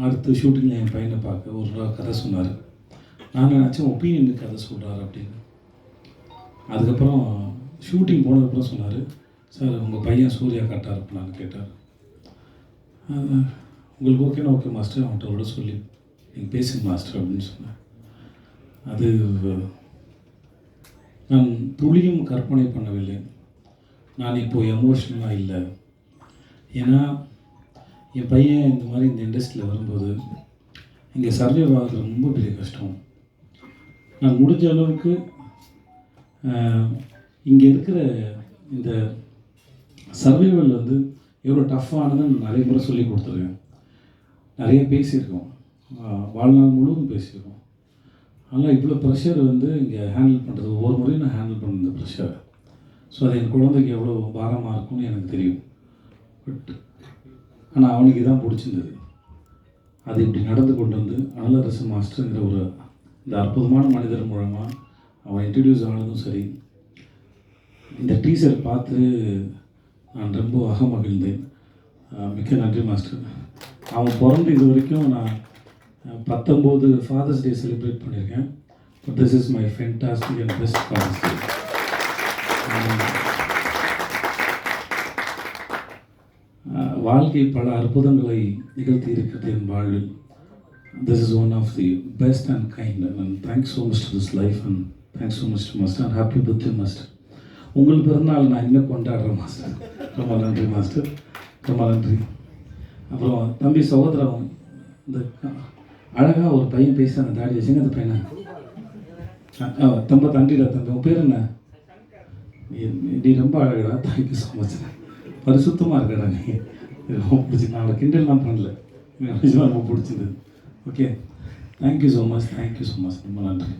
அடுத்து ஷூட்டிங்கில் என் பையனை பார்க்க ஒரு கதை சொன்னார். நான் நினச்சேன் ஒப்பீனியன் கதை சொல்கிறார் அப்படின்னு. அதுக்கப்புறம் ஷூட்டிங் போனதுக்கப்புறம் சொன்னார் சார் உங்கள் பையன் சூர்யா கரெக்டாக இருப்பான்னு கேட்டார் உங்களுக்கு ஓகேனா ஓகே மாஸ்டர் அவன்கிட்ட விட சொல்லி நீங்கள் பேசுங்க மாஸ்டர் அப்படின்னு சொன்னேன் அது நான் துளியும் கற்பனை பண்ணவில்லை. நான் இப்போ எமோஷனலாக இல்லை. ஏன்னா என் பையன் இந்த மாதிரி இந்த இண்டஸ்ட்ரியில் வரும்போது இங்கே சர்வே ஆகிறது ரொம்ப பெரிய கஷ்டம். நான் முடிஞ்ச அளவுக்கு இங்கே இருக்கிற இந்த சர்வைவல் வந்து எவ்வளோ டஃப்பானதுன்னு நிறைய முறை சொல்லி கொடுத்துருக்கேன். நிறைய பேசியிருக்கோம். வாழ்நாள் முழுவதும் பேசியிருக்கோம். ஆனால் இவ்வளோ ப்ரெஷர் வந்து இங்கே ஹேண்டில் பண்ணுறது ஒவ்வொரு முறையும் நான் ஹேண்டில் பண்ண இந்த ப்ரெஷர் ஸோ அது என் குழந்தைக்கு எவ்வளோ பாரமாக இருக்கும்னு எனக்கு தெரியும். பட் ஆனால் அவனுக்கு இதான் பிடிச்சிருந்தது. அது இப்படி நடந்து கொண்டு வந்து அனலரசு மாஸ்டருங்கிற ஒரு இந்த அற்புதமான மனிதர் மூலமாக அவன் இன்ட்ரடியூஸ் ஆனதும் சரி. இந்த டீசர் பார்த்து நான் ரொம்ப அகமகிழ்ந்தேன். அஹ் மிக்க நன்றி மாஸ்டர். அவன் பிறந்து இது வரைக்கும் நான் பத்தொம்போது ஃபாதர்ஸ் டே செலிப்ரேட் பண்ணியிருக்கேன். But this is my fantastic and best father's day வாழ்க்கை பல அற்புதங்களை நிகழ்த்தி இருக்கிறது என் வாழ்வில். This is one of the best and kind and thanks so much to this life and thanks so much to master and happy birthday master உங்கள் பிறந்தநாள் நான் இனிமேல் கொண்டாடுறேன் மாஸ்டர் ரொம்ப நன்றி மாஸ்டர் ரொம்ப நன்றி. அப்புறம் தம்பி சகோதரன் இந்த அழகாக ஒரு பையன் பேசி அந்த தாடி வச்சுங்க அந்த பையனை? தம்ப தண்டிடா தம்பி. உன் பேர் என்ன? நீ- நீ ரொம்ப அழகடா. தேங்க்யூ ஸோ மச் பரிசுத்தமாக இருக்கடா நீ. ரொம்ப பிடிச்சி நான் அவளை கிண்டல்லாம் பண்ணல. எனக்கு ரொம்ப பிடிச்சிருந்தது. Okay thank you so much thank you so much ரொம்ப நன்றி.